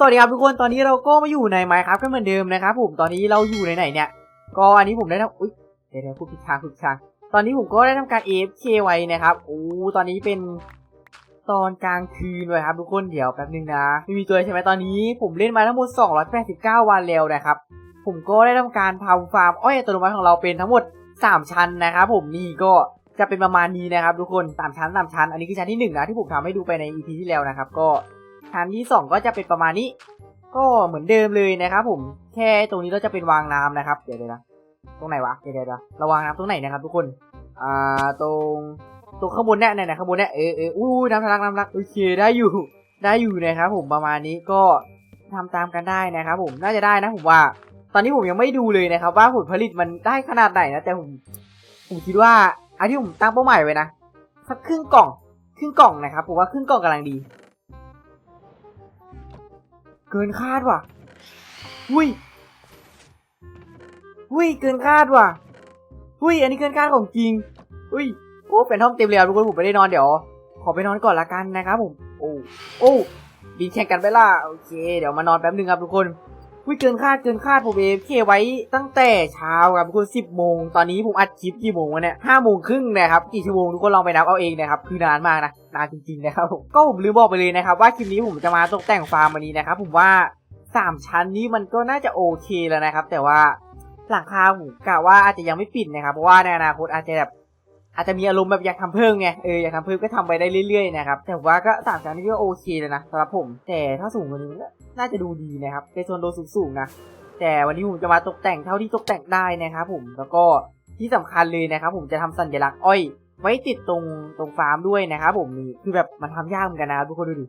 สวัสดีครับทุกคนตอนนี้เราก็มาอยู่ในไมค์ครับกันเหมือนเดิมนะครับผมตอนนี้เราอยู่ในไหนเนี่ย ก็อันนี้ผมได้ทำอุ้ยเดี๋ยวเดี๋ยวพูดผิดทางพูดผิดทางตอนนี้ผมก็ได้ทำการ AFK ไว้นะครับโอ้ตอนนี้เป็นตอนกลางคืนเลยครับทุกคนเดี๋ยวแป๊บนึงนะไม่มีตัวใช่ไหมตอนนี้ผมเล่นมาทั้งหมด 289 วันแล้วนะครับ ผมก็ได้ทำการทำฟาร์มอ้อยอัตโนมัติของเราเป็นทั้งหมด 3 ชั้นนะครับผมนี่ก็จะเป็นประมาณนี้นะครับทุกคนสามชั้นสามชั้น อันนี้คือชั้นที่หนึ่งนะที่ผมทำให้ดูไปใน EP ที่แล้วนะครับก็ ชั้นที่สองก็จะเป็นประมาณนี้ ก็เหมือนเดิมเลยนะครับ ผมแค่ตรงนี้เราจะเป็นวางน้ำนะครับ เดี๋ยวเดี๋ยวนะตรงไหนวะเดี๋ยวเดี๋ยวเราวางน้ำตรงไหนนะครับ ทุกคนอ่าตรงตรงข้างบนเนี่ยเนี่ยข้างบนเนี่ยเออเอออู้น้ำทะลักน้ำทะลักโอเคได้อยู่ได้อยู่นะครับผมประมาณนี้ก็ทำตามกันได้นะครับ ผมน่าจะได้นะผมว่า ตอนนี้ผมยังไม่ดูเลยนะครับ ว่าผลผลิตมันได้ขนาดไหนนะแต่ผมผมคิดว่าอันที่ผมตั้งเป้าหมายไว้นะสักครึ่งกล่องครึ่งกล่องนะครับผมว่าครึ่งกล่องกำลังดี เกินคาดว่ะอุ้ยอุ้ยเกินคาดว่ะอุ้ยอันนี้เกินคาดของจริงอุ้ยโอ้เป็นห้องเต็มเลยอทุกคนผมไปได้นอนเดี๋ยว ขอไปนอนก่อนละกันนะครับผม โอ้โอ้บินแข่งกันไปล่ะโอเค เดี๋ยวมานอนแป๊บนึงครับทุกคน อุ้ยเกินคาดเกินคาดผมเอฟเคไว้ตั้งแต่เช้าครับทุกคนสิบโมงตอนนี้ผมอัดคลิปกี่โมงวะเนี่ยห้าโมงครึ่งนะครับกี่ชั่วโมงทุกคนลองไปนับเอาเองนะครับคือนานมากนะนานจริงๆนะครับผมก็ผมลืมบอกไปเลยนะครับว่าคลิปนี้ผมจะมาตกแต่งฟาร์มวันนี้นะครับผมว่าสามชั้นนี้มันก็น่าจะโอเคแล้วนะครับ แต่ว่าหลังคาผมกะว่าอาจจะยังไม่ปิดนะครับเพราะว่าในอนาคตอาจจะแบบอาจจะมีอารมณ์แบบอยากทำเพิ่มไง เอออยากทำเพิ่มก็ทำไปได้เรื่อยๆนะครับ แต่ว่าก็สามชั้นนี้ก็โอเคแล้วนะสำหรับผม แต่ถ้าสูงกว่านี้ก็ น่าจะดูดีนะครับในโซนโดนสูงๆนะ แต่วันนี้ผมจะมาตกแต่งเท่าที่ตกแต่งได้นะครับผมแล้วก็ที่สำคัญเลยนะครับผมจะทำสัญลักษณ์อ้อยไว้ติดตรงตรงฟาร์มด้วยนะครับผมนี่คือแบบมันทำยากเหมือนกันนะทุกคนดูดิ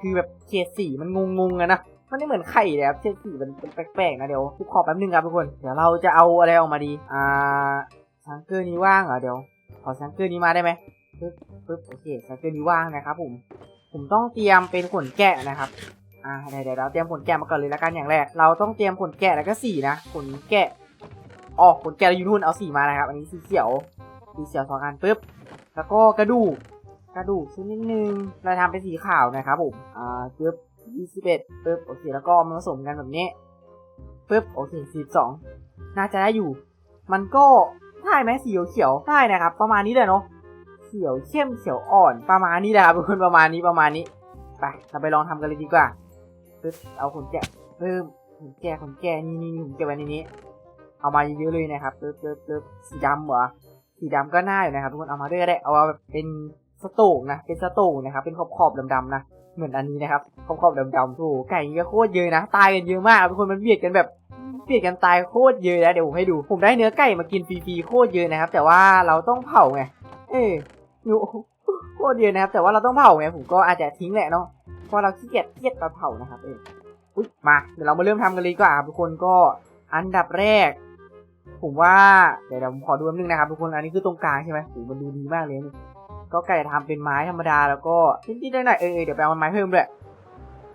คือแบบเฉดสีมันงงๆอะนะมันไม่เหมือนไข่เลยครับเฉดสีมันเป็นแปลกๆนะเดี๋ยวขอแป๊บนึงครับทุกคนเดี๋ยวเราจะเอาอะไรออกมาดีอ่าชังเกอร์นี้ว่างเหรอเดี๋ยวขอชังเกอร์นี้มาได้ไหมปึ๊บปึ๊บโอเคชังเกอร์นี้ว่างนะครับผมผมต้องเตรียมเป็นขนแกะนะครับ อ่าเดี๋ยวเราเตรียมขนแกะมาก่อนเลยละกันอย่างแรก เราต้องเตรียมขนแกะแล้วก็สีนะขนแกะอ๋อขนแกะเราอยู่นู่นเอาสีมานะครับ อันนี้สีเขียวสีเขียวสองอันปุ๊บแล้วก็กระดูกกระดูกชิ้นนิดนึงเราทำเป็นสีขาวนะครับผมอ่าปึ๊บยี่สิบเอ็ดปึ๊บโอเคแล้วก็มาผสมกันแบบนี้ปึ๊บโอเคสิบสองน่าจะได้อยู่ มันก็ได้ไหมสีเขียวได้นะครับ ประมาณนี้เลยเนาะเขียวเข้มเขียวอ่อนประมาณนี้แหละครับทุกคนประมาณนี้ประมาณนี้ไปเราไปลองทำกันเลยดีกว่า ปึ๊บเอาขนแกะเพิ่มขนแกะขนแกะนี่นี่นี่ผมเก็บไว้ในนี้ เอามาเยอะๆเลยนะครับปึ๊บปึ๊บปึ๊บสีดำเหรอสีดำก็น่าอยู่นะครับทุกคนเอามาด้วยก็ได้เอาแบบเป็นสโตกนะเป็นสโตกนะครับเป็นขอบขอบๆดำๆนะเหมือนอันนี้นะครับขอบขอบๆดำๆโอ้โหไก่นี่ก็โคตรเยอะนะตายกันเยอะมากทุกคนมันเบียดกันแบบเบียดกันตายโคตรเยอะนะเดี๋ยวผมให้ดูผมได้เนื้อไก่มากินฟรีๆโคตรเยอะนะครับ แต่ว่าเราต้องเผาไงเอออยู่โคตรเยอะนะครับ แต่ว่าเราต้องเผาไงผมก็อาจจะทิ้งแหละเนาะเพราะเราขี้เกียจเกียจตอนเผานะครับเอออุ๊ยมาเดี๋ยวเรามาเริ่มทำกันเลยดีกว่าทุกคนก็อันดับแรก ผมว่าเดี๋ยวเดี๋ยวผมขอดูแป๊บนึงนะครับทุกคนอันนี้คือตรงกลางใช่ไหมโอ้มันดูดีมากเลยก็ไก่ทำเป็นไม้ธรรมดาแล้วก็นิดๆหน่อยๆเออเดี๋ยวไปเอาไม้เพิ่มด้วย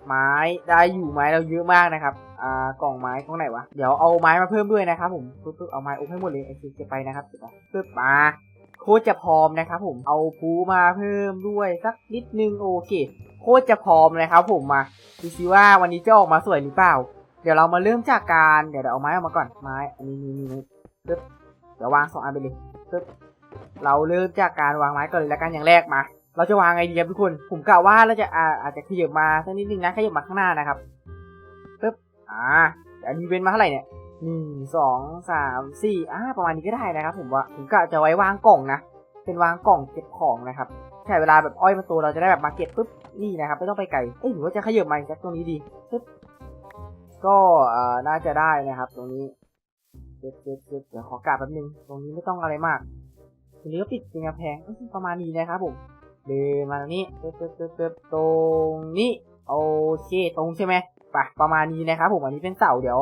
ไม้ได้อยู่ไม้เราเยอะมากนะครับอ่ากล่องไม้ตรงไหนวะเดี๋ยวเอาไม้มาเพิ่มด้วยนะครับผมปึ๊บปึ๊บเอาไม้อุ้มให้หมดเลยไอ้เก็บไปนะครับเก็บไปปึ๊บมา โคตรจะพร้อมนะครับผมเอาภูมาเพิ่มด้วยสักนิดนึงโอเค โคตรจะพร้อมเลยครับผมมาดูซิว่าวันนี้จะออกมาสวยหรือเปล่า เดี๋ยวเรามาเริ่มจากการเดี๋ยวเยวเอาไม้ออกมาก่อนไม้อันนี้นี่นี่ปึ๊บเดี๋ยววางสองอันไปเลยปึ๊บเราเริ่มจากการวางไม้ก่อนเลยแล้วกันอย่างแรกมา เราจะวางไงดีครับทุกคนผมกะว่าเราจะอาอาจจะขยับมาสักนิดนึงนะขยับมาข้างหน้านะครับปึ๊บอ่าเดี๋ยวอันนี้เว้นมาเท่าไหร่เนี่ย หนึ่งสองสามสี่อ่าประมาณนี้ก็ได้นะครับ ผมว่าผมกะจะไว้วางกล่องนะเป็นวางกล่องเก็บของนะครับใช่เวลาแบบอ้อยมาตัวเราจะได้แบบมาเก็บปุ๊บนี่นะครับไม่ต้องไปไกลเอ้ยหรือว่าจะขยับมาอีกสักตรงนี้ดีปึ๊บก็เอ่อน่าจะได้นะครับ ตรงนี้เก็บเก็บเก็บเดี๋ยวขอกาแป๊บนึงตรงนี้ไม่ต้องอะไรมากตรงนี้ก็ปิดเป็นกำแพงประมาณนี้นะครับผมเดินมาตรงนี้ปึ๊บปึ๊บปึ๊บปึ๊บตรงนี้โอเคตรงใช่ไหมไปประมาณนี้นะครับผมอันนี้เป็นเสาเดี๋ยว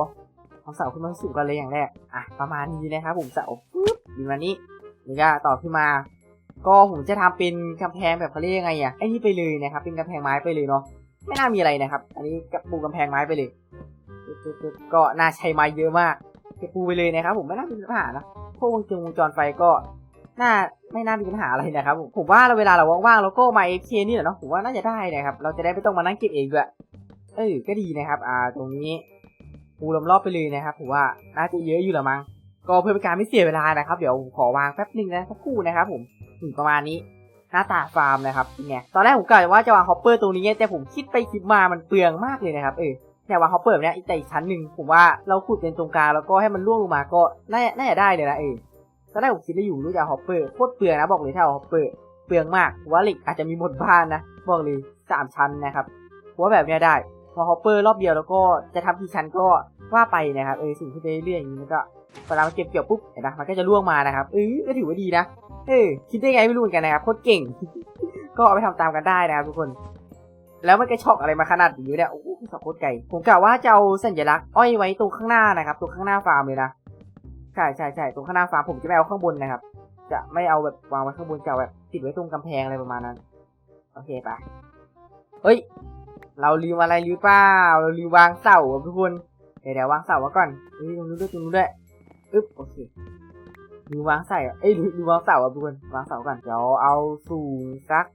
เอาเสาขึ้นมาสูงกันเลยอย่างแรกอะประมาณนี้นะครับผมเสาปึ๊บดีมานี้นี่ก็ต่อขึ้นมา ก็ผมจะทำเป็นกำแพงแบบเขาเรียกยังไงอะไอ้นี่ไปเลยนะครับ เป็นกำแพงไม้ไปเลยเนาะไม่น่ามีอะไรนะครับ อันนี้กับปูกำแพงไม้ไปเลยก็น่าใช้ไม้เยอะมากจะปูไปเลยนะครับ ผมไม่น่ามีปัญหานะพวกวงจรวงจรไฟก็น่าไม่น่ามีปัญหาอะไรนะครับผมผมว่าเราเวลาเราว่างๆเราก็มาเอฟเคนี่แหละเนาะผมว่าน่าจะได้นะครับ เราจะได้ไม่ต้องมานั่งเก็บเองด้วยเออก็ดีนะครับ อ่าตรงนี้ ปูล้มรอบไปเลยนะครับผมว่าน่าจะเยอะอยู่ละมั้งก็เพื่อเป็นการไม่เสียเวลานะครับ เดี๋ยวผมขอวางแป๊บหนึงนะสักครู่นะครับผมถึงประมาณนี้หน้าตาฟาร์มนะครับเป็นไงตอนแรกผมกะว่าจะวางฮอปเปอร์ตรงนี้แต่ผมคิดไปคิดมามันเปลืองมากเลยนะครับเออเนี่ยวางฮอปเปอร์แบบเนี้ยอีกแต่อีกชั้นหนึ่งผมว่าเราขุดเป็นตรงกลางแล้วก็ให้มันร่วงลงมาก็น่าน่าจะได้เลยนะเออตอนแรกผมคิดไม่อยู่รู้จะฮอปเปอร์โคตรเปลืองนะบอกเลยถ้าเอาฮอปเปอร์เปลืองมากว่าเหล็กอาจจะมีหมดบ้านนะบอกเลยสามชั้นนะครับว่าแบบเนี้ยได้พอฮอปเปอร์รอบเดียวแล้วก็จะทำกี่ชั้นก็ ว่าไปนะครับเออสิ่งที่ไปเรื่อยๆอย่างนี้มันก็เวลามันเก็บเกี่ยวปุ๊บเห็นปะมันก็จะร่วงมานะครับเออก็ถือว่าดีนะเออคิดได้ไงไม่รู้เหมือนกันนะครับโคตรเก่ง ก็เอาไปทำตามกันได้นะครับทุกคน แล้วมันกระชอกอะไรมาขนาดนี้เนี่ยโอ้โหสองโคตรไกลผมกะว่าจะเอาสัญลักษณ์อ้อยไว้ตรงข้างหน้านะครับตรงข้างหน้าฟาร์มเลยนะใช่ใช่ใช่ตรงข้างหน้าฟาร์มผมจะไม่เอาข้างบนนะครับ จะไม่เอาแบบวางไว้ข้างบนจะแบบติดไว้ตรงกำแพงอะไรประมาณนั้น โอเคไปเฮ้ย เราลืมอะไรหรือเปล่าเราลืมวางเสาทุกคน ดี๋ยวเดี๋ยววางเสาไว้ก่อนเฮ้ยตรงนู้นด้วยตรงนู้นด้วยอึ๊บโอเคลืมวางใส่เอ้ยลืมลืมวางเสาอะทุกคนวางเสาก่อนเดี๋ยวเอาสูงสัก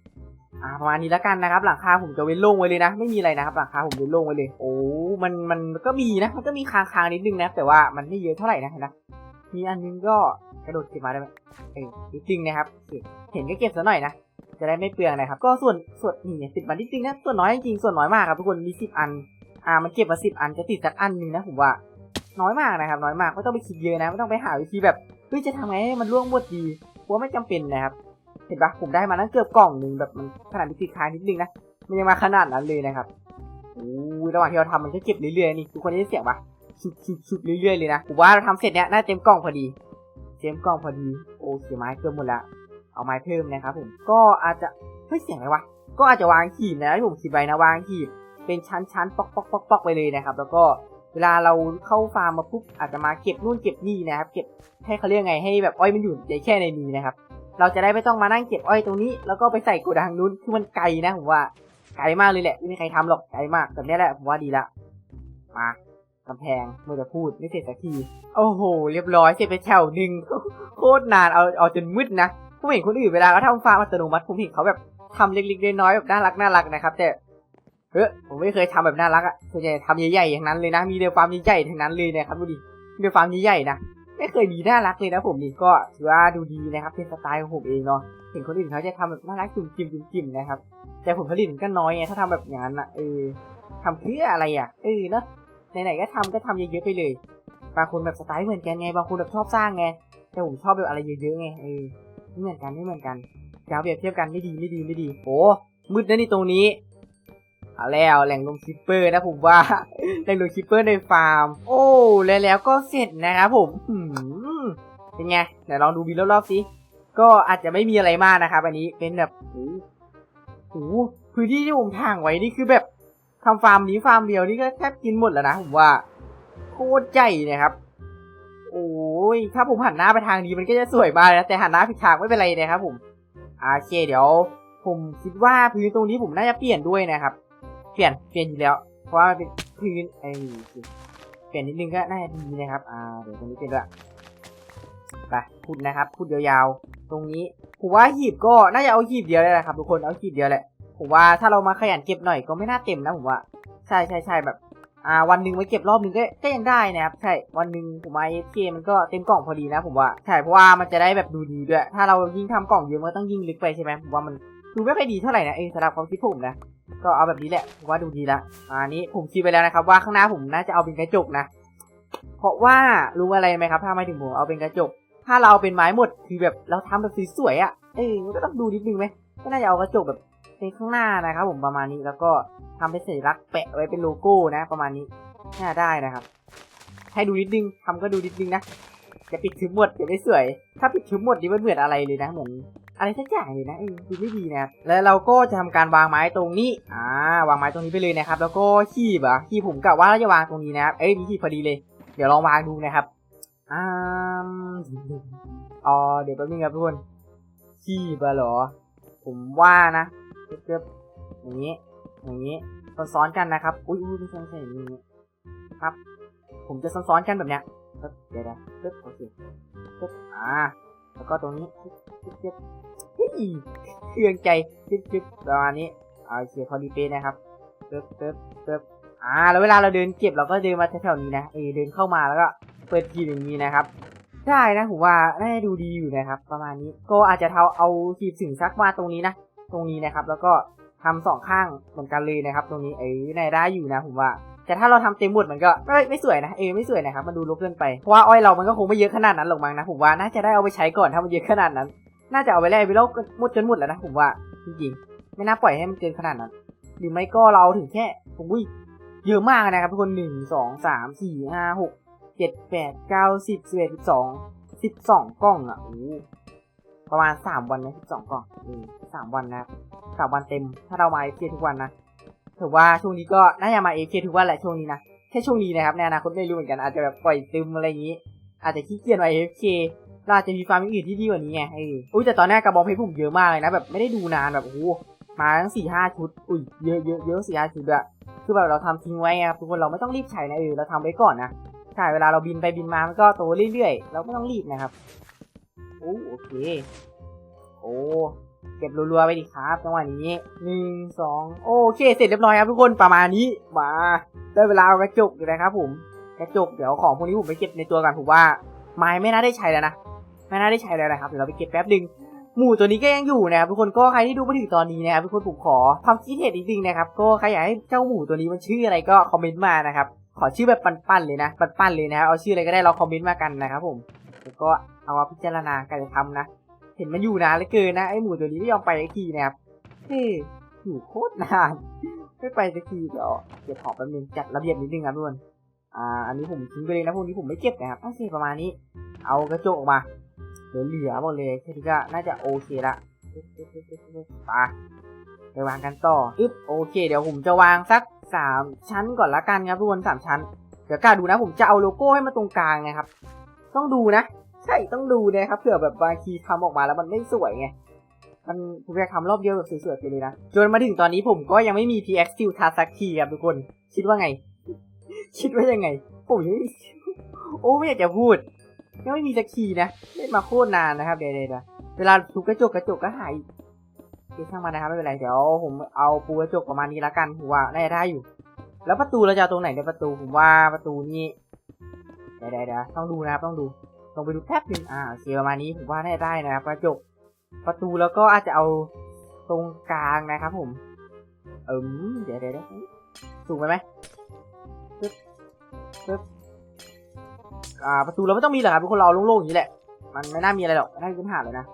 อ่าประมาณนี้แล้วกันนะครับ หลังคาผมจะเว้นโล่งไว้เลยนะ ไม่มีอะไรนะครับหลังคาผมเว้นโล่งไว้เลย โอ้มันมันก็มีนะ มันก็มีคางคางนิดนึงนะ แต่ว่ามันไม่เยอะเท่าไหร่นะนะมีอันนึงก็กระโดดเก็บมาได้ไหมเออนิดนึงนะครับเห็นก็เก็บซะหน่อยนะจะได้ไม่เปลืองนะครับ ก็ส่วนส่วนนี่เนี่ยสิบอันนิดนึงนะส่วนน้อยจริงส่วนน้อยมากครับทุกคนมีสิบอัน อ่ามันเก็บมาสิบอันจะติดสักอันนึงนะผมว่า น้อยมากนะครับ น้อยมากไม่ต้องไปคิดเยอะนะไม่ต้องไปหาวิธีแบบเฮ้ยจะทำไงให้มันร่วงหมดดีเพราะว่าไม่จำเป็นนะครับ เห็นปะผมได้มานั้นเกือบกล่องหนึ่งแบบมันขนาดมีติดค้างนิดนึงนะมันยังมาขนาดนั้นเลยนะครับโอ้ยระหว่างที่เราทำมันก็เก็บเรื่อยๆนี่ทุกคนได้เสียงปะชุบชุบชุบเรื่อยๆเลยนะผมว่าเราทำเสร็จเนี้ยน่าเต็มกล่องพอดีเต็มกล่องพอดีโอเคไม้เพิ่มหมดละเอาไม้เพิ่มนะครับผมก็อาจจะเฮ้ยเสียงอะไรวะก็อาจจะวางขีดนะที่ผมคิดไว้นะวางขีด เป็นชั้นๆปอกปอกปอกปอกไปเลยนะครับ แล้วก็เวลาเราเข้าฟาร์มมาปุ๊บอาจจะมาเก็บนู่นเก็บนี่นะครับ เก็บให้เขาเรียกไงให้แบบอ้อยมันอยู่ในแค่ในนี้นะครับ เราจะได้ไม่ต้องมานั่งเก็บอ้อยตรงนี้ แล้วก็ไปใส่โกดังนู้นคือมันไกลนะผมว่าไกลมากเลยแหละไม่มีใครทำหรอกไกลมากแบบนี้แหละผมว่าดีละมากำแพงเมื่อจะพูดไม่เสร็จสักทีโอ้โห เรียบร้อยเสร็จไปแถวหนึ่งโคตรนานเอาเอาจนมืดนะผมเห็นคนอื่นเวลาเขาทำฟาร์มอัตโนมัติผมเห็นเขาแบบทำเล็กๆน้อยๆแบบน่ารักน่ารักนะครับ แต่ เฮ้ยผมไม่เคยทำแบบน่ารักอะส่วนใหญ่ทำใหญ่ๆอย่างนั้นเลยนะ มีเดลฟาร์มใหญ่ๆทั้งนั้นเลยนะครับดูดิมีเดลฟาร์มใหญ่ๆนะ ไม่เคยมีน่ารักเลยนะผมนี่ก็ถือว่าดูดีนะครับ เป็นสไตล์ของผมเองเนาะเห็นคนอื่นเขาจะทำแบบน่ารักจุ่มจิมจุ่มจิมนะครับ แต่ผลผลิตมันก็น้อยไงถ้าทำแบบอย่างนั้นอะเออทำเพื่ออะไรอะเออเนาะไหนๆก็ทำก็ทำเยอะๆไปเลยบางคนแบบสไตล์เหมือนกันไงบางคนแบบชอบสร้างไงแต่ผมชอบแบบอะไรเยอะๆไงเออไม่เหมือนกันไม่เหมือนกันจะเปรียบเทียบกันไม่ดีไม่ดีไม่ดีโอ้มืดนะนี่ตรงนี้ เอาแล้วแหล่งลงคิปเปอร์นะผมว่าแหล่งลงคิปเปอร์ในฟาร์ม โอ้แล้วแล้วก็เสร็จนะครับผมหืมเป็นไงเดี๋ยวลองดูวิวรอบๆสิก็อาจจะไม่มีอะไรมากนะครับอันนี้เป็นแบบโอ้โหพื้นที่ที่ผมถ่างไว้นี่คือแบบทำฟาร์มนี้ฟาร์มเดียวนี่ก็แทบกินหมดแล้วนะผมว่าโคตรใหญ่นะครับ โอ้ยถ้าผมหันหน้าไปทางนี้มันก็จะสวยมากนะแต่หันหน้าผิดทางไม่เป็นไรนะครับผมโอเคเดี๋ยว ผมคิดว่าพื้นตรงนี้ผมน่าจะเปลี่ยนด้วยนะครับ ลี่ยนเปลี่ยนอยู่แล้ว เพราะว่ามันเป็นพื้นไอ้เปลี่ยนนิดนึงก็น่าจะดีนะครับ อ่า เดี๋ยวตรงนี้เป็นด้วยไปพูดนะครับ พูดยาวๆ ตรงนี้ผมว่าหีบก็น่าจะเอาหีบเดียวเลยแหละครับ ทุกคน เอาหีบเดียวแหละ ผมว่าถ้าเรามาขยันเก็บหน่อยก็ไม่น่าเต็มนะผมว่า ใช่ใช่ใช่แบบ อ่า วันหนึ่งมาเก็บรอบหนึ่งก็ก็ยังได้นะครับ ใช่ วันหนึ่งผมมาเอฟเคมันก็เต็มกล่องพอดีนะผมว่า ใช่ เพราะว่ามันจะได้แบบดูดีด้วย ถ้าเรายิ่งทำกล่องเยอะมันต้องยิ่งลึกไปใช่ไหมผมว่ามันดูไม่ค่อยดีเท่าไหร่นะเออสำหรับความคิดผมนะ ก็เอาแบบนี้แหละว่าดูดีละอ่านี้ผมคิดไปแล้วนะครับ ว่าข้างหน้าผมน่าจะเอาเป็นกระจกนะ เพราะว่ารู้อะไรไหมครับ ถ้าไม่ถึงผมเอาเป็นกระจก ถ้าเราเอาเป็นไม้หมดคือแบบเราทำแบบสวยๆอะเออมันก็ต้องดูนิดนึงไหมก็น่าจะเอากระจกแบบเป็นข้างหน้านะครับ ผมประมาณนี้แล้วก็ทำเป็นสัญลักษณ์แปะไว้เป็นโลโก้นะ ประมาณนี้น่าได้นะครับ ให้ดูนิดนึงทำก็ดูนิดนึงนะอย่าปิดทึบหมดอย่าไม่สวย ถ้าปิดทึบหมดนี่มันเหมือนอะไรเลยนะเหมือน อะไรสักอย่างเลยนะเออดูไม่ดีนะแล้วเราก็จะทำการวางไม้ตรงนี้อ่าวางไม้ตรงนี้ไปเลยนะครับ แล้วก็ขีบอะขีบผมกะว่าเราจะวางตรงนี้นะครับเอ้ยมีขีบพอดีเลย เดี๋ยวลองวางดูนะครับอ่าอ๋อเดี๋ยวแป๊บนึงครับทุกคนขีบอะเหรอ ผมว่านะเกือบๆอย่างนี้อย่างนี้ซ้อนๆกันนะครับอุ้ยอุ้ยไม่ใช่ไม่ใช่อย่างนี้ครับ ผมจะซ้อนๆกันแบบเนี้ยปึ๊บเดี๋ยวนะปึ๊บโอเคปึ๊บอ่าแล้วก็ตรงนี้ปึ๊บปึ๊บปึ๊บ เครื่องใจปึ๊บปึ๊บประมาณนี้เอาโอเคอดีเปนะครับปึ๊บปึ๊บปึ๊บอ่า แล้วเวลาเราเดินเก็บเราก็เดินมาแถวๆนี้นะเออเดินเข้ามาแล้วก็เปิดทีอย่างนี้นะครับ ได้นะผมว่าน่าดูดีอยู่นะครับ ประมาณนี้ก็อาจจะเทาเอาทีบสึงซักมาตรงนี้นะตรงนี้นะครับ แล้วก็ทำสองข้างเหมือนกันเลยนะครับ ตรงนี้เอ้ยนาจะได้อยู่นะผมว่า แต่ถ้าเราทำเต็มหมดมันก็ไม่ไม่สวยนะเออไม่สวยนะครับมันดูรกเกินไปเพราะว่าอ้อยเรามันก็คงไม่เยอะขนาดนั้นหรอกมั้งนะผมว่าน่าจะได้เอาไปใช้ก่อนถ้ามันเยอะขนาดนั้น น่าจะเอาไปแลกไปแล้วก็หมดจนหมดแล้วนะผมว่าจริงๆไม่น่าปล่อยให้มันเกินขนาดนั้น หรือไม่ก็เราถึงแค่ผมอุ้ยเยอะมากนะครับทุกคนหนึ่งสองสามสี่ห้าหกเจ็ดแปดเก้าสิบสิบเอ็ดสิบสองสิบสองกล้องอะโอ้ประมาณสามวันนะสิบสองกล้องอืมสามวันนะสามวันเต็ม ถ้าเรามาเอฟเคทุกวันนะถือว่าช่วงนี้ก็น่าจะมาเอฟเคทุกวันแหละช่วงนี้นะแค่ช่วงนี้นะครับในอนาคตไม่รู้เหมือนกันอาจจะแบบปล่อยตึมอะไรอย่างนี้ อาจจะขี้เกียจมาเอฟเค เราอาจจะมีฟาร์มอื่นที่ดีกว่านี้ไงเอออุ้ยแต่ตอนแรกกระบองเพชรผมเยอะมากเลยนะแบบไม่ได้ดูนานแบบโอ้มาทั้งสี่ห้าชุด อุ้ยเยอะเยอะเยอะสี่ห้าชุดอะคือแบบเราทำทิ้งไว้ครับทุกคนเราไม่ต้องรีบใช้นะเออเราทำไว้ก่อนนะใช่เวลาเราบินไปบินมามันก็โตเรื่อยๆ เราไม่ต้องรีบนะครับโอ้โอเคโอ้เก็บรัวๆไปดิครับจังหวะนี้หนึ่งสองโอเค เสร็จเรียบร้อยครับทุกคนประมาณนี้มาได้เวลาเอากระจกอยู่นะครับผมกระจกเดี๋ยวของพวกนี้ผมไปเก็บในตัวกันผมว่าไม้ไม่น่าได้ใช้แล้วนะ ไม่น่าได้ใช้แล้วนะครับเดี๋ยวเราไปเก็บแป๊บหนึ่งหมูตัวนี้ก็ยังอยู่นะครับทุกคนก็ใครที่ดูมาถึงตอนนี้นะครับทุกคนผมขอความคิดเห็นนิดนึงนะครับก็ใครอยากให้เจ้าหมูตัวนี้มันชื่ออะไรก็คอมเมนต์มานะครับขอชื่อแบบปั้นๆเลยนะปั้นๆเลยนะครับเอาชื่ออะไรก็ได้เราคอมเมนต์มากันนะครับผมแล้วก็เอามาพิจารณาการจะทำนะ เห็นมันอยู่นานเหลือเกินนะไอหมูตัวนี้ไม่ยอมไปสักทีนะครับเฮ้ยอยู่โคตรนานไม่ไปสักทีเดี๋ยวเก็บของแป๊บนึงจัดระเบียบนิดนึงครับทุกคนอ่าอันนี้ผมทิ้งไปเลยนะพวกนี้ผมไม่เก็บนะครับโอเคประมาณนี้ เอากระจกออกมา เหลือเหลือหมดเลยแค่นี้ก็น่าจะโอเคละไปไปวางกันต่ออึ๊บโอเค เดี๋ยวผมจะวางสักสามชั้นก่อนละกันครับทุกคนสามชั้น เดี๋ยวกล้าดูนะ ผมจะเอาโลโก้ให้มาตรงกลางนะครับ ต้องดูนะ ใช่ต้องดูนะครับเผื่อแบบบางทีทำออกมาแล้วมันไม่สวยไงมันผมอยากทำรอบเดียวแบบสวยๆไปเลยนะจนมาถึงตอนนี้ผมก็ยังไม่มี PX Steel ทัสักทีครับทุกคน คิดว่าไง คิดว่ายังไงผมยังโอ้ไม่อยากจะพูด ยังไม่มีสักทีนะเล่นมาโคตรนานนะครับเดี๋ยวเดี๋ยวเวลาทุบกระจกกระจกก็หายเดี๋ยวช่างมันนะครับไม่เป็นไรเดี๋ยวผมเอาปูกระจกประมาณนี้ละกันผมว่าน่าจะได้อยู่ แล้วประตูเราจะเอาตรงไหนในประตูผมว่าประตูนี้เดี๋ยวเดี๋ยวต้องดูนะครับต้องดูลองไปดูแป๊บหนึงอ่าโอเคประมาณนี้ผมว่าน่าจะได้นะครับกระจกประตูแล้วก็อาจจะเอาตรงกลางนะครับผม เอิมเดี๋ยวเดี๋ยวเดี๋ยวสูงไปไหมปึ๊บปึ๊บ อ่าประตูเราไม่ต้องมีหรอกครับทุกคนเราโล่งๆอย่างนี้แหละ มันไม่น่ามีอะไรหรอกไม่น่ามีปัญหาเลยนะ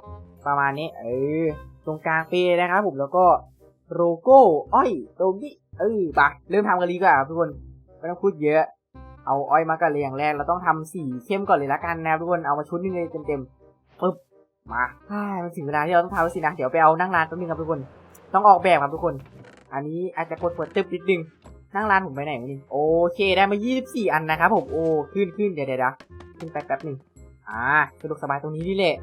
ประมาณนี้เออตรงกลางเปรย์นะครับผมแล้วก็โลโก้อ้อยตรงนี้เออปะเริ่มทำกันดีกว่าครับทุกคนไม่ต้องพูดเยอะ เอาอ้อยมากันเลยอย่างแรกเราต้องทำสีเข้มก่อนเลยละกันนะทุกคนเอามาชุดนึงเลยเต็มๆปึ๊บมาอ่มันถึงเวลาที่เราต้องทำแล้วสินะเดี๋ยวไปเอานั่งร้านแป๊บนึงครับทุกคน ต้องออกแบบครับทุกคน อันนี้อาจจะกดเปิดตึบนิดนึง นั่งร้านผมไปไหนนี่โอเคได้มา 24 อันนะครับผมโอ้ขึ้นขึ้นเดี๋ยวเดี๋ยวขึ้นไปแป๊บหนึ่งอ่าสะดวกสบายตรงนี้นี่แหละ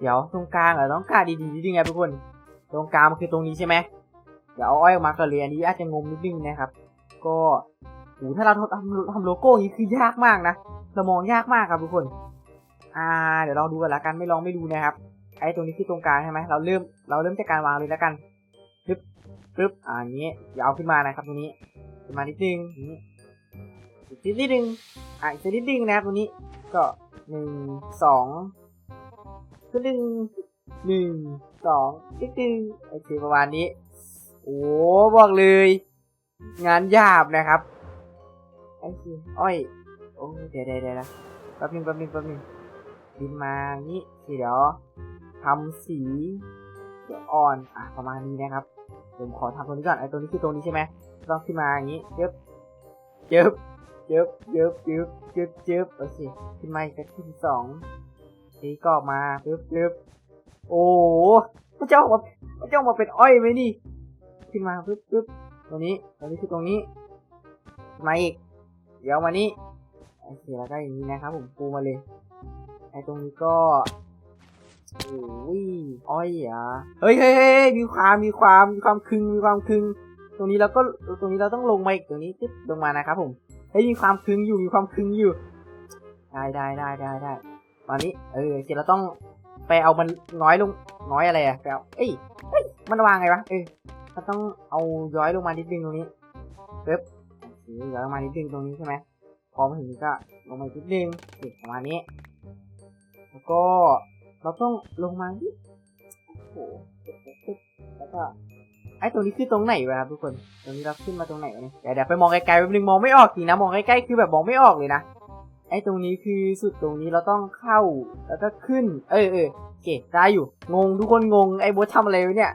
เดี๋ยวตรงกลางเราต้องกาดีๆนิดนึงไงทุกคน ตรงกลางมันคือตรงนี้ใช่ไหมเดี๋ยวเอาอ้อยออกมาก่อนเลยอันนี้อาจจะงงนิดนึงนะครับ ก็โหถ้าเราทำทำโลโก้อย่างนี้คือยากมากนะเรามองยากมากครับทุกคน อ่า เดี๋ยวลองดูกันละกันไม่ลองไม่ดูนะครับ ไอ้ตรงนี้คือตรงกลางใช่ไหมเราเริ่มเราเริ่มจากการวางเลยละกันปึ๊บปึ๊บอ่าอย่างนี้อย่าเอาขึ้นมานะครับตรงนี้ มานิดนึงอีกนิดนึงอะอีกนิดนึงนะครับตรงนี้ก็หนึ่งสองก็หนึ่งหนึ่งสองนิดนึงโอเคประมาณนี้ โอ้บอกเลย งานหยาบนะครับไอ้สิอ้อยโอ้เดี๋ยวเดี๋ยวเดี๋ยวนะแป๊บนึงแป๊บนึงแป๊บนึงบินมาอย่างนี้สิเดี๋ยวทำสีอ่อนอะประมาณนี้นะครับ ผมขอทำตรงนี้ก่อนไอ้ตรงนี้คือตรงนี้ใช่ไหม ต้องขึ้นมาอย่างนี้เย็บเย็บเย็บเย็บเย็บเย็บเย็บโอเคขึ้นมาอีกสักทีสองตีก็ออกมาเย็บเย็บโอ้โหมันจะออกมามันจะออกมาเป็นอ้อยไหมนี่ขึ้นมาปึ๊บปึ๊บตรงนี้ตรงนี้คือตรงนี้ มาอีก เดี๋ยวมานี่โอเคแล้วก็อย่างนี้นะครับ ผมปูมาเลยไอ้ตรงนี้ก็โอ้ยอ้อยอะเฮ้ยเฮ้ยเฮ้ยมีความมีความมีความคึงมีความคึง ตรงนี้เราก็ตรงนี้เราต้องลงมาอีกตรงนี้จิ๊บลงมานะครับผมเฮ้ยมีความคึงอยู่มีความคึงอยู่ ได้ได้ได้ได้ได้ตอนนี้เออเดี๋ยวเราต้องไปเอามันน้อยลงน้อยอะไรอะไปเอาเอ้ยเฮ้ยมันวางไงวะเออเราต้องเอาย้อยลงมานิดนึงตรงนี้ปึ๊บโอเคเดี๋ยลงมานิดนึงตรงนี้ใช่ไหมพอมาถึงนี้ก็ลงมาอีกนิดนึงโอเคประมาณนี้ แล้วก็เราต้องลงมาที่โอ้โหแล้วก็ ไอ้ตรงนี้คือตรงไหนวะครับทุกคนตรงนี้เราขึ้นมาตรงไหนวะเนี่ยเดี๋ยวเดี๋ยวไปมองไกลๆแป๊บนึงมองไม่ออกจริงนะมองใกล้ๆคือแบบมองไม่ออกเลยนะไอ้ตรงนี้คือสุดตรงนี้เราต้องเข้าแล้วก็ขึ้น เออเออโอเคได้อยู่งงทุกคนงงไอ้โบททำอะไรเนี่ย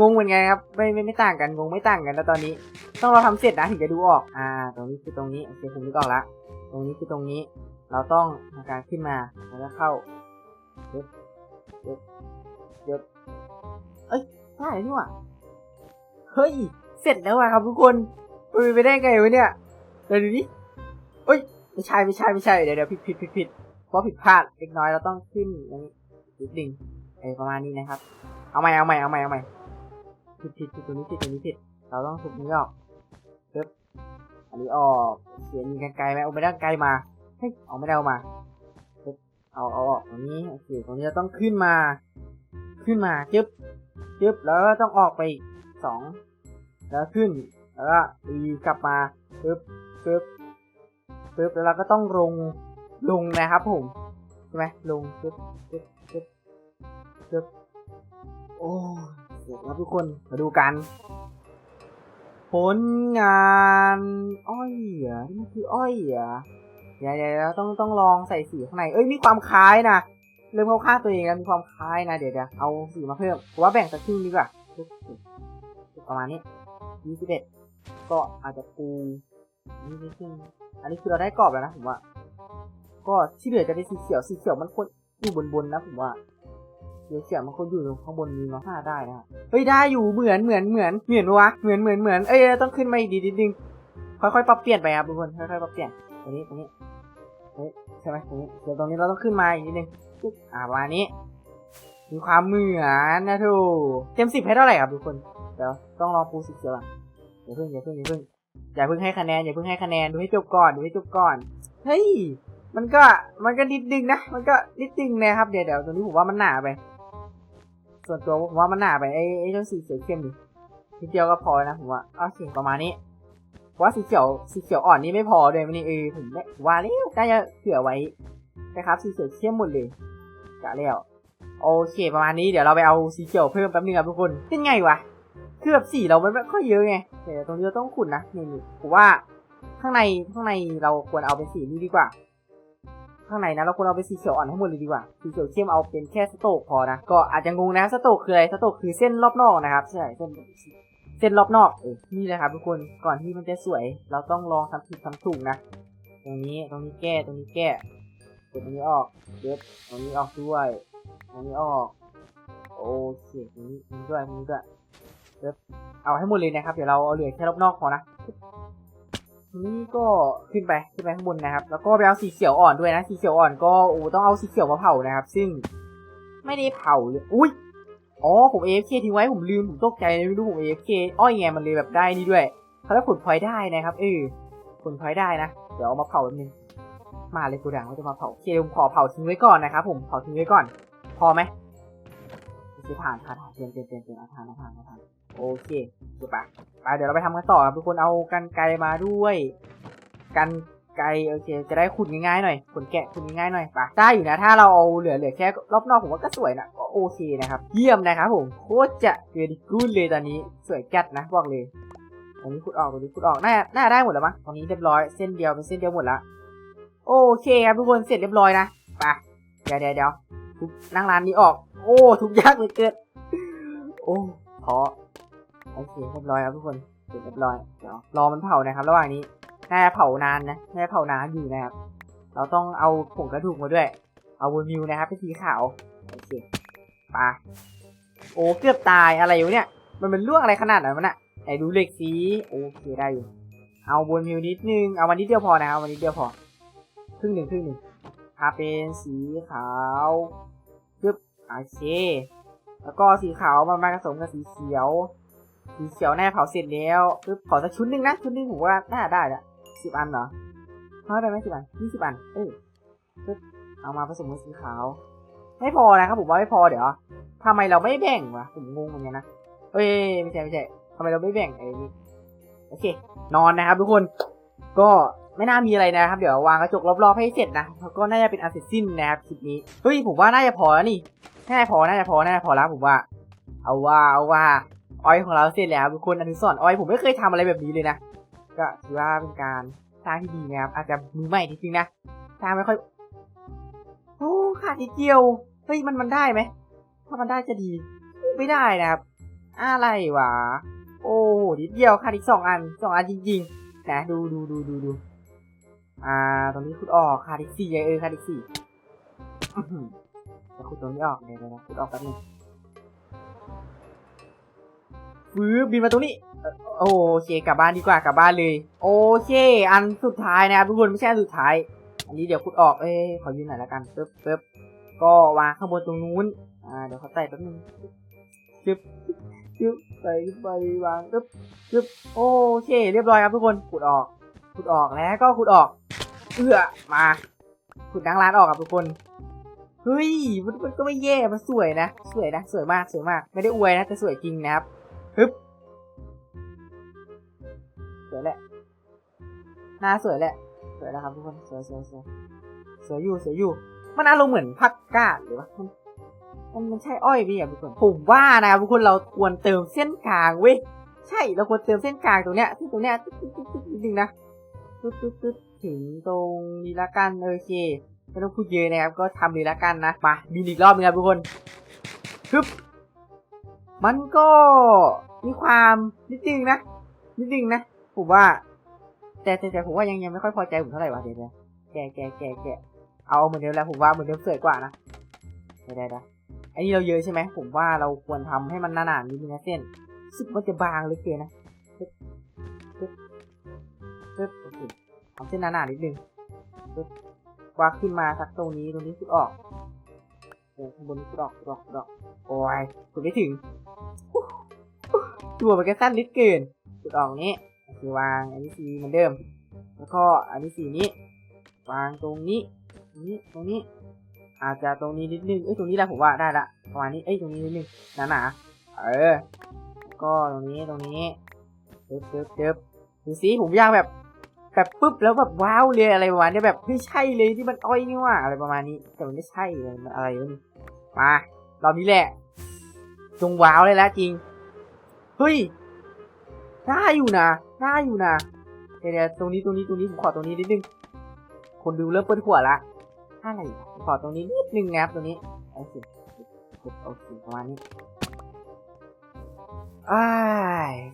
งงเหมือนกันครับไม่ไม่ไม่ต่างกันงงไม่ต่างกันแล้วตอนนี้ ต้องเราทำเสร็จนะถึงจะดูออก อ่า ตรงนี้คือตรงนี้โอเคผมนึกออกละตรงนี้คือตรงนี้ เราต้องทำการขึ้นมาแล้วก็เข้าเย็บเย็บเย็บเอ้ยได้นี่ว่า เฮ้ย เสร็จแล้วอะครับทุกคนมันไปได้ไงวะเนี่ยเดี๋ยวดูดิเอ้ย ไม่ใช่ไม่ใช่ไม่ใช่ เดี๋ยวเดี๋ยวผิดผิดผิดผิดเพราะผิดพลาดเล็กน้อยเราต้องขึ้นอย่างนี้นิดนึงเออประมาณนี้นะครับ เอาใหม่เอาใหม่เอาใหม่เอาใหม่ผิดผิดผิดตัวนี้ผิดตัวนี้ผิด เราต้องทุบนี้ออกปึ๊บอันนี้ออกเขียนมีกันไกลไหมเอาไม่ได้ไกลมาเฮ้ยเอาไม่ได้เอามาปึ๊บเอาเอาออกตรงนี้โอเคตรงนี้เราต้องขึ้นมา ขึ้นมาจึ๊บจึ๊บแล้วก็ต้องออกไป สองแล้วขึ้น แล้วก็ตีกลับมาปึ๊บปึ๊บปึ๊บแล้วเราก็ต้องลงลงนะครับผมใช่ไหมลงปึ๊บปึ๊บปึ๊บปึ๊บโอ้เสร็จแล้วทุกคนมาดูกัน ผลงานอ้อยเหรอนี่มันคืออ้อยเหรอเดี๋ยวเดี๋ยวเราต้องต้องลองใส่สีข้างในเอ้ยมีความคล้ายนะเริ่มเข้าข้างตัวเองแล้วมีความคล้ายนะเดี๋ยวเดี๋ยวเอาสีมาเพิ่มผมว่าแบ่งสักครึ่งดีกว่า ประมาณนี้ยี่สิบเอ็ดก็อาจจะปูนี่นิดนึงอันนี้คือเราได้กรอบแล้วนะผมว่า ก็ที่เหลือจะเป็นสีเขียวสีเขียวมันควรอยู่บนบนๆนะผมว่าสีเขียวมันควรอยู่ตรงข้างบนมีมาห้าได้นะเฮ้ยได้อยู่เหมือนเหมือนเหมือนเหมือนวะเหมือนเหมือนเหมือนเอ้ยต้องขึ้นมาอีกนิดนึงค่อยๆปรับเปลี่ยนไปครับทุกคนค่อยๆปรับเปลี่ยนตรงนี้ตรงนี้เฮ้ยใช่ไหมตรงนี้เดี๋ยวตรงนี้เราต้องขึ้นมาอีกนิดนึงอ่าประมาณนี้ มีความเหมือนนะทูเต็มสิบให้เท่าไหร่ครับทุกคน เดี๋ยวต้องลองปูสีเขียวอ่อย่าเพิ่งอย่าเพิ่งอย่าเพิ่งอย่าเพิ่งให้คะแนนอย่าเพิ่งให้คะแนนดูให้จบก่อนดูให้จบก่อนเฮ้ยมันก็มันก็นิดนึงนะมันก็นิดนึงนะครับเดี๋ยวเดี๋ยวตรงนี้ผมว่ามันหนาไป ส่วนตัวผมว่ามันหนาไปไอ้ไอ้เจ้าสีเขียวเข้มดินิดเดียวก็พอนะผมว่าโอเคประมาณนี้ว่าสีเขียวสีเขียวอ่อนนี่ไม่พอเลยมันนี่เออผมไม่ว่าแล้วน่าจะเผื่อไว้นะครับสีเขียวเข้มหมดเลยกะแล้วโอเคประมาณนี้เดี๋ยวเราไปเอาสีเขียวเพิ่มแป๊บนึงครับทุกคนเป็นไงวะ คือแบบสีเรามันไม่ค่อยเยอะไงแต่ตรงนี้เราต้องขุดนะนี่นี่ผมว่าข้างในข้างในเราควรเอาเป็นสีนี้ดีกว่า ข้างในนะเราควรเอาเป็นสีเขียวอ่อนให้หมดเลยดีกว่าสีเขียวเข้มเอาเป็นแค่สโตกพอนะก็อาจจะงงนะสโตกคืออะไรสโตกคือเส้นรอบนอกนะครับใช่เส้นเส้นรอบนอกเออนี่เลยครับทุกคนก่อนที่มันจะสวย เราต้องลองทำผิดทำถูกนะ ตรงนี้ตรงนี้แก้ตรงนี้แก้เก็บตรงนี้ออกเก็บตรงนี้ออกด้วยตรงนี้ออกโอเคตรงนี้ตรงนี้ด้วยตรงนี้ด้วย เก็บเอาให้หมดเลยนะครับ เดี๋ยวเราเอาเหลือแค่รอบนอกพอนะนี่ก็ขึ้นไปขึ้นไปข้างบนนะครับ แล้วก็ไปเอาสีเขียวอ่อนด้วยนะ สีเขียวอ่อนก็โอ้ต้องเอาสีเขียวมาเผานะครับ ซึ่งไม่ได้เผาเลยอุ้ยอ๋อผม AFK ทิ้งไว้ผมลืมผมตกใจไม่รู้ผม AFK อ้อยไงมันเลยแบบได้นี่ด้วยเขาแล้วผลพลอยได้นะครับเออผลพลอยได้นะเดี๋ยวเอามาเผาแป๊บนึงมาเลยกูดังว่าจะมาเผาเคผมขอเผาทิ้งไว้ก่อนนะครับผมเผาทิ้งไว้ก่อน พอไหม โอผ่านผ่านผ่านเตรียมเตรียมเตรียมเตรียมเอาผ่านอาผ่านอาผ่านโอเคเดี๋ยวไปไปเดี๋ยวเราไปทำกันต่อครับทุกคนเอากันไกมาด้วยกันไกโอเคจะได้ขุดง่ายๆหน่อยขนแกะขุดง่ายๆหน่อยไปได้อยู่นะถ้าเราเอาเหลือเหลือแค่รอบนอกผมว่าก็สวยนะก็โอเคนะครับ เยี่ยมนะครับผมโคตรจะเกิดกูดเลยตอนนี้สวยจัดนะบอกเลยตรงนี้ขุดออกตรงนี้ขุดออกน่าน่าได้หมดแล้วมั้งตรงนี้เรียบร้อยเส้นเดียวเป็นเส้นเดียวหมดละโอเคครับทุกคนเสร็จเรียบร้อยนะไปเดี๋ยวเดี๋ยวเดี๋ยวนั่งร้านนี้ออก อ้ทุกยากเหลยเกินโอ้ท้อโอเคเรียบร้อยครับทุกคนเสร็จเรียบร้อยเดี๋ยวรอมันเผานะครับ ระหว่างนี้น่าเผานานนะน่าเผานานอยู่นะครับ เราต้องเอาผงกระดูกมาด้วย เอาบนมิวนะครับเป็นสีขาวโอเคไปโอ้เกือบตายอะไรอยู่เนี่ย มันเป็นเรื่องอะไรขนาดนั้นวะน่ะไหนดูเหล็กสีโอเคได้อยู่เอาบนมิวนิดนึงเอาวันนิดเดียวพอนะเอาวันนิดเดียวพอครึ่งหนึ่งครึ่งหนึ่งทาเป็นสีขาว โอเค แล้วก็สีขาวมามาผสมกับสีเขียว สีเขียวแน่เผาเสร็จแล้วปึ๊บขอสักชุดหนึ่งนะ ชุดหนึ่งผมว่าน่าได้ละสิบอันเหรอน้อยไปไหมสิบอันยี่สิบอัน เออปึ๊บเอามาผสมกับสีขาว ไม่พอนะครับผมว่าไม่พอเดี๋ยวทำไมเราไม่แบ่งวะผมงงเหมือนกันนะเอ้ยไม่ใช่ไม่ใช่ทำไมเราไม่แบ่งไอ้นี่โอเค นอนนะครับทุกคน ก็ ไม่น่ามีอะไรนะครับ เดี๋ยววางกระจกรอบๆให้เสร็จนะแล้วก็น่าจะเป็นอันเสร็จสิ้นนะครับคลิปนี้เฮ้ยผมว่าน่าจะพอแล้วนี่น่าจะพอน่าจะพอน่าจะพอแล้วผมว่า เอาว่าเอาว่าอ้อยของเราเสร็จแล้วทุกคนอนุสรณ์อ้อยผมไม่เคยทำอะไรแบบนี้เลยนะก็ถือว่าเป็นการสร้างที่ดีนะครับอาจจะมือใหม่จริงๆนะสร้างไม่ค่อยโอ้ขาดนิดเดียวเฮ้ยมันมันได้ไหมถ้ามันได้จะดี ไม่ได้นะครับ อะไรวะ โอ้นิดเดียวขาดอีกสองอันสองอันจริงๆนะดูดูดูดูดู อ่า ตรงนี้ขุดออกขาดอีกสี่เออขาดอีกสี่อื้อหือจะขุดตรงนี้ออกเดี๋ยวนะขุดออกแป๊บนึงฟื้บินมาตรงนี้ โอเคกลับบ้านดีกว่ากลับบ้านเลย โอเค อันสุดท้ายนะครับทุกคนไม่ใช่อันสุดท้าย อันนี้เดี๋ยวขุดออกเอ้ยขอยืนหน่อยละกันปึ๊บปึ๊บก็วางข้างบนตรงนู้น อ่า เดี๋ยวเขาใส่แป๊บนึงจึ๊บจึ๊บใส่ไปวางปึ๊บจึ๊บโอเค เรียบร้อยครับทุกคนขุดออก ขุดออกแล้วก็ขุดออก เอื้อมาขุดดังร้านออกครับทุกคนเฮ้ยมันมันก็ไม่แย่มันสวยนะสวยนะสวยมากสวยมาก ไม่ได้อวยนะแต่สวยจริงนะครับฮึบสวยแหละหน้าสวยแหละสวยแล้วครับทุกคนสวยสวยสวยสวยอยู่สวยอยู่มันอารมณ์เหมือนผักกาดหรือวะมันมันมันใช่อ้อยพี่อะทุกคนผมว่านะครับทุกคนเราควรเติมเส้นกลางเว้ยใช่เราควรเติมเส้นกลางตรงเนี้ยที่ตรงเนี้ยตึ๊ดตึ๊ดตึ๊ดตึ๊ดนิดนึงนะ ตึ๊ดตึ๊ดตึ๊ดถึงตรงนี้ละกันโอเคไม่ต้องพูดเยอะนะครับ ก็ทำเลยละกันนะ มาบินอีกรอบนึงครับทุกคนฮึบมันก็มีความนิดนึงนะ นิดนึงนะ ผมว่า แต่แต่ผมว่ายังยังไม่ค่อยพอใจผมเท่าไหร่วะเดี๋ยวเดี๋ยวแกแกแกแกเอาเหมือนเดิมแล้วผมว่าเหมือนเดิมสวยกว่านะเดี๋ยวเดี๋ยวเดี๋ยวไอ้นี่เราเยอะใช่ไหมผมว่าเราควรทำให้มันหนาๆนิดนึงนะเส้นรู้สึกว่าจะบางเลยเกินนะ ทำเส้นหนาๆนิดนึงปึ๊บวางขึ้นมาสักตรงนี้ตรงนี้ขุดออกโอ้ข้างบนนี้ขุดออกขุดออกขุดออกโอ้ยขุดไม่ถึงตัวมันก็สั้นนิดเกินขุดออกนี้โอเควางอันนี้สีเหมือนเดิม แล้วก็อันนี้สีนี้ วางตรงนี้ตรงนี้ตรงนี้อาจจะตรงนี้นิดนึงเอ้ยตรงนี้แหละผมว่าได้ละประมาณนี้เอ้ยตรงนี้นิดนึงหนาๆเออ ก็ตรงนี้ตรงนี้เจ็บเจ็บเจ็บดูสิผมอยากแบบ แบบปุ๊บแล้วแบบว้าวเลยอะไรประมาณนี้แบบไม่ใช่เลยที่มันอ้อยนี่ว่าอะไรประมาณนี้แต่มันไม่ใช่มันอะไรนี่มาเรานี้แหละ จงว้าวเลยละจริงเฮ้ยได้อยู่นะได้อยู่นะเดี๋ยวตรงนี้ตรงนี้ตรงนี้ผมขอตรงนี้นิดนึงคนดูเริ่มเปิดหัวละอะไรขอตรงนี้นิดนึงนะครับตรงนี้โอเคโอเคประมาณนี้อ้า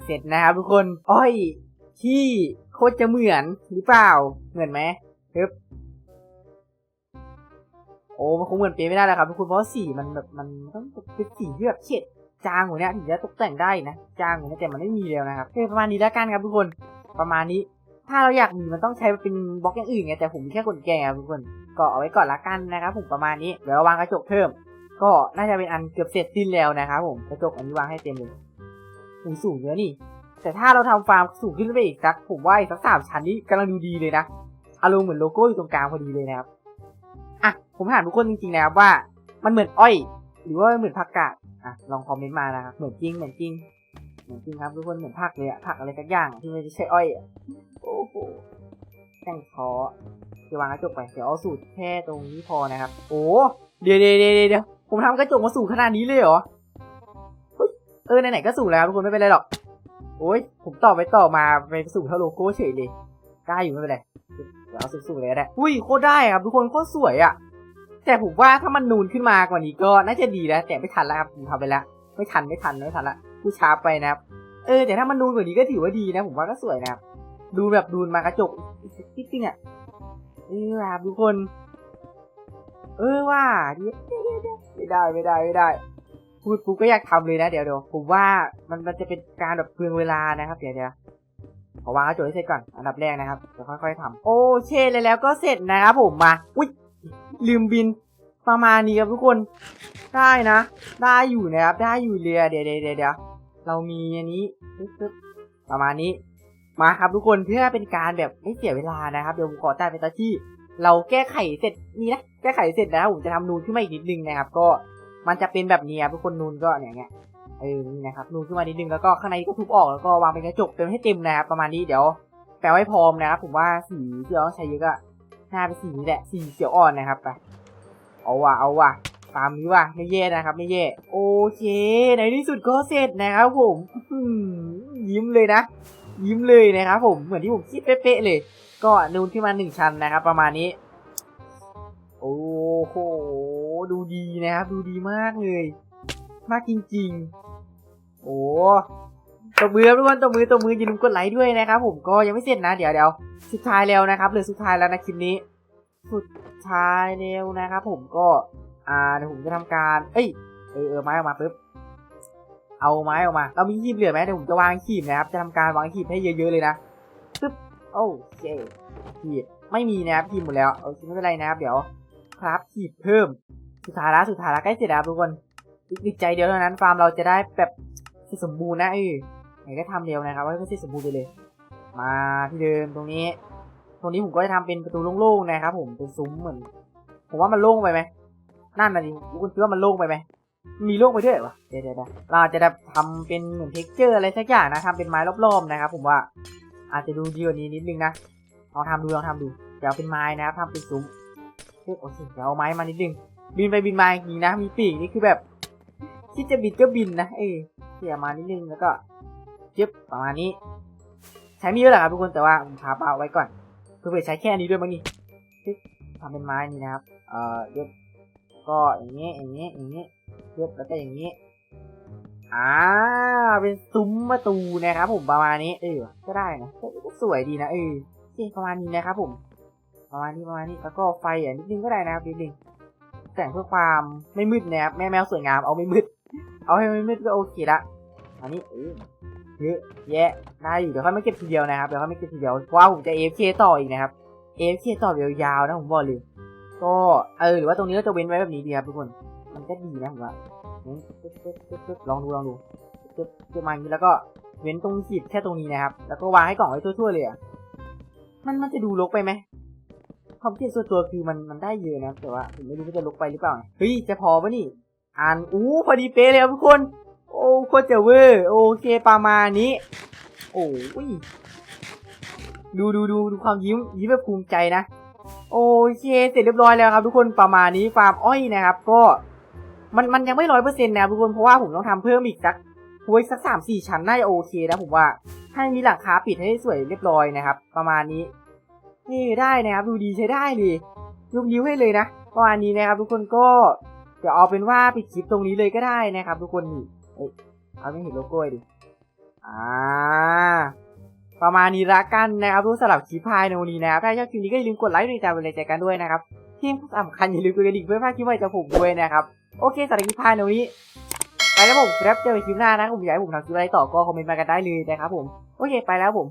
เสร็จนะครับทุกคนอ้อยที่ โคตรจะเหมือนหรือเปล่า เหมือนไหมฮึบโอ้มันคงเหมือนเป๊ะไม่ได้แล้วครับทุกคนเพราะสีมันแบบมันต้องเป็นสีที่แบบเฉดจางหัวเนี้ยถึงจะตกแต่งได้นะจางหัวเนี้ยแต่มันไม่มีแล้วนะครับประมาณนี้แล้วกันครับทุกคนประมาณนี้ ถ้าเราอยากมีมันต้องใช้เป็นบล็อกอย่างอื่นไงแต่ผมมีแค่ขนแกงครับทุกคนก็เอาไว้ก่อนละกันนะครับผมประมาณนี้เดี๋ยววางกระจกเพิ่ม ก็น่าจะเป็นอันเกือบเสร็จสิ้นแล้วนะครับผมกระจกอันนี้วางให้เต็มเลยสูงสูงเยอะนี่ แต่ถ้าเราทำฟาร์มสูงขึ้นไปอีกสักผมว่าอีกสักสามชั้นนี้กำลังดูดีเลยนะอารมณ์เหมือนโลโก้อยู่ตรงกลางพอดีเลยนะครับอะผมถามทุกคนจริงๆนะครับว่า มันเหมือนอ้อย หรือว่าเหมือนผักกาดอะลองคอมเมนต์มานะครับเหมือนจริงเหมือนจริงเหมือนจริงครับทุกคนเหมือนผักเลยอะผักอะไรสักอย่างที่ไม่ใช่อ้อยอะโอ้โหแข่งคอจะวางกระจกไปเดี๋ยวเอาสูตรแค่ตรงนี้พอนะครับ โอ้เดี๋ยวเดี๋ยวเดี๋ยวเดี๋ยวผมทำกระจกมาสูงขนาดนี้เลยเหรอเออไหนๆก็สูงแล้วครับทุกคนไม่เป็นไรหรอก โอ้ยผมต่อไปต่อมาไปสูงเท่าโลโก้เฉยเลยได้อยู่ไม่เป็นไรเดี๋ยวเอาสูงๆเลยก็ได้อุ้ยโคตรได้ครับทุกคนโคตรสวยอะ่ะ แต่ผมว่าถ้ามันนูนขึ้นมากว่านี้ก็น่าจะดีแล้วแต่ไม่ทันแล้วครับผมทำไปแล้วไม่ทันไม่ทันไม่ทันละผู้ช้าไปนะครับ เออแต่ถ้ามันนูนกว่านี้ก็ถือว่าดีนะ ผมว่าก็สวยนะครับ ดูแบบดูนมากระจกจริงๆอะเออครับทุกคน เออว่าเดี๋ยวไม่ได้ไม่ได้ไม่ได้ พูดปุ๊บก็อยากทำเลยนะเดี๋ยวเดี๋ยวผมว่ามันมันจะเป็นการแบบเปลืองเวลานะครับ เดี๋ยวเดี๋ยวขอวางกระจกให้เสร็จก่อนอันดับแรกนะครับเดี๋ยวค่อยๆทำโอเคเลยแล้วก็เสร็จนะครับผมมาอุ้ยลืมบินประมาณนี้ครับทุกคนได้นะ ได้อยู่นะครับ ได้อยู่เรือเดี๋ยวเดี๋ยวเดี๋ยวเรามีอันนี้ประมาณนี้มาครับทุกคนเพื่อเป็นการแบบไม่เสียเวลานะครับเดี๋ยวผมขอตัดไปตอนที่ เราแก้ไขเสร็จนี่นะแก้ไขเสร็จแล้วผมจะทำนูนขึ้นมาอีกนิดนึงนะครับ ก็ มันจะเป็นแบบนี้ครับทุกคนนูนก็อย่างเงี้ยเออนี่นะครับนูนขึ้นมานิดนึงแล้วก็ข้างในก็ทุบออกแล้วก็วางเป็นกระจกเต็มให้เต็มนะครับประมาณนี้เดี๋ยวแปลไว้พร้อมนะครับผมว่าสีที่เราต้องใช้เยอะก็น่าเป็นสีนี้แหละสีเขียวอ่อนนะครับไปเอาว่ะเอาว่ะตามนี้ว่ะไม่แย่นะครับไม่แย่โอเคในที่สุดก็เสร็จนะครับผมยิ้มเลยนะ ยิ้มเลยนะครับผมเหมือนที่ผมคิดเป๊ะๆเลย ก็นูนขึ้นมาหนึ่งชั้นนะครับ ประมาณนี้ โอ้โห ดูดีนะครับ ดูดีมากเลย มากจริง ๆ โอ้ตบมือครับทุกคนตบมือตบมืออย่าลืมกดไลค์ด้วยนะครับ ผมก็ยังไม่เสร็จนะเดี๋ยวเดี๋ยวสุดท้ายแล้วนะครับเหลือสุดท้ายแล้วนะคลิปนี้ สุดท้ายแล้วนะครับ ผมก็อ่าเดี๋ยวผมจะทำการ เอ้ยเออเออไม้ออกมาปุ๊บเอาไม้ออกมาเรามีขีบเหลือไหมเดี๋ยวผมจะวางขีบนะครับ จะทำการวางขีบให้เยอะๆเลยนะปึ๊บโอเคขีบไม่มีนะครับขีบหมดแล้วโอเคไม่เป็นไรนะครับ เดี๋ยวครับขีบเพิ่ม สุดท้ายละสุดท้ายละใกล้เสร็จแล้วทุกคนอีกใจเดียวเท่านั้นฟาร์มเราจะได้แบบสมบูรณ์นะเออไหนก็ทำเดียวนะครับให้มันเสร็จสมบูรณ์ไปเลย มาที่เดิมตรงนี้ ตรงนี้ผมก็จะทำเป็นประตูโล่งๆนะครับ ผมเป็นซุ้มเหมือน ผมว่ามันโล่งไปไหมนั่นน่ะดิคุณคิดว่ามันโล่งไปไหมมีโล่งไปด้วยเหรอวะเดี๋ยวเดี๋ยวเราจะแบบทำเป็นเหมือนเท็กเจอร์อะไรสักอย่างนะทำเป็นไม้รอบๆนะครับ ผมว่า อาจจะดูดีกว่านี้นิดนึงนะลองทำดูลองทำดูเดี๋ยวเป็นไม้นะครับทำเป็นซุ้มเฮ้ยโอเคเดี๋ยวเอาไม้มานิดนึง บินไปบินมาจริงๆนะ มีปีกนี่คือแบบคิดจะบินก็บินนะ เอ้ยเสียมานิดนึงแล้วก็จึ๊บประมาณนี้ ใช้ม่เยอะหรอครับทุกคนแต่ว่าผมพาเปล่าไว้ก่อนเพื่อใช้แค่นี้ด้วยมั้งนี่ทำเป็นไม้นี่นะครับ เอ่อเย็บก็อย่างนี้อย่างนี้อย่างนี้เย็บแล้วก็อย่างนี้อ่าเป็นซุ้มประตูนะครับ ผมประมาณนี้เออก็ได้นะก็สวยดีนะเออประมาณนี้นะครับผม ประมาณนี้ประมาณนี้แล้วก็ไฟอะนิดนึงก็ได้นะครับนิดนึง แต่งเพื่อความไม่มืดนะครับแม่แมวสวยงามเอาไม่มืด เอาให้ไม่มืดก็โอเคละอันนี้เออเยอะแยะได้อยู่เดี๋ยวค่อยมาเก็บทีเดียวนะครับเดี๋ยวค่อยมาเก็บทีเดียวเพราะว่าผมจะ AFK ต่ออีกนะครับ AFK ต่อยาวๆนะผมบอกเลยก็เออหรือว่าตรงนี้ก็จะเว้นไว้แบบนี้ดีครับทุกคน มันก็ดีนะผมว่าลองดูลองดูปึ๊บปึ๊บมาอย่างนี้แล้วก็เว้นตรงขีดแค่ตรงนี้นะครับ แล้วก็วางให้กล่องไว้ทั่วๆเลยอะมันมันจะดูรกไปไหม ความคิดส่วนตัวคือมันมันได้เยอะนะแต่ว่าผมไม่รู้ว่าจะลุกไปหรือเปล่าเฮ้ยจะพอปะนี่อ่านอู้พอดีเป๊ะเลยครับทุกคน โอ้โคตรจะเวอร์โอเคประมาณนี้ โอ้ยดูดูดูดูความยิ้มยิ้มแบบภูมิใจนะ โอเคเสร็จเรียบร้อยแล้วครับ ทุกคนประมาณนี้ฟาร์มอ้อยนะครับ ก็ มันมันยังไม่ร้อยเปอร์เซ็นต์นะทุกคนเพราะว่าผมต้องทำเพิ่มอีกสักโว้ยสักสามสี่ชั้นน่าจะโอเคนะผมว่าให้มีหลังคาปิดให้สวยเรียบร้อยนะครับ ประมาณนี้ นี่ได้นะครับดูดีใช้ได้ดียกนิ้วให้เลยนะประมาณนี้นะครับ ทุกคนก็เดี๋ยวเอาเป็นว่าปิดคลิปตรงนี้เลยก็ได้นะครับ ทุกคนนี่เอ้ยเอาไม่เห็นโลโก้ดิอ่าประมาณนี้ละกันนะครับทุกสำหรับคลิปพายในวันนี้นะครับถ้าชอบคลิปนี้ก็อย่าลืมกดไลค์ดติดตาเป็นแรงใจกันด้วยนะครับที่สำคัญอย่าลืมกดกระดิ่งเพื่อพลาดคลิปใหม่จากผมด้วยนะครับโอเคสำหรับคลิปพายในวันนี้ไปแล้วผมครับเจอกันคลิปหน้านะผมอยากให้ผมทำคลิปอะไรต่อก็คอมเมนต์มากันได้เลยนะครับผมโอเคไปแล้วผม